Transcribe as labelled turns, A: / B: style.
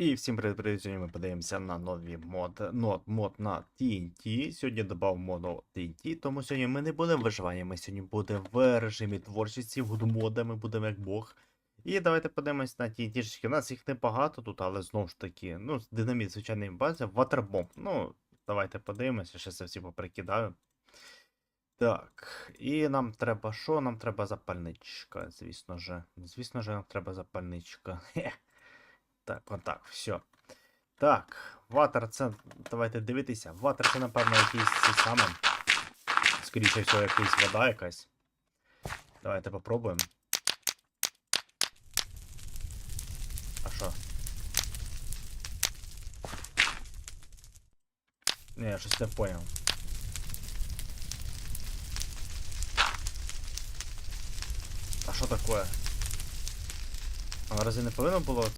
A: І всім привіт, ми подивимося на нові мод, нод, мод на TNT. Сьогодні додав моду TNT, тому сьогодні ми не будемо виживання, ми сьогодні будемо в режимі творчості, в мода, ми будемо як Бог. І давайте подивимось на TNT. У нас їх небагато тут, але знову ж таки, ну, динаміт, звичайний базі, Waterbomb. Ну, давайте подивимося, ще це всі поприкидаю. Так, і нам треба що? Нам треба запальничка, звісно же. Звісно же, нам треба запальничка. Хе. Так, отак, все. Так, ватер це. Давайте дивитися. Ватер це, напевно, якийсь цей саме. Скоріше всього, якась вода якась. Давайте попробуємо. А що? Ні, я щось не поняв. А що таке? А разве не повинно було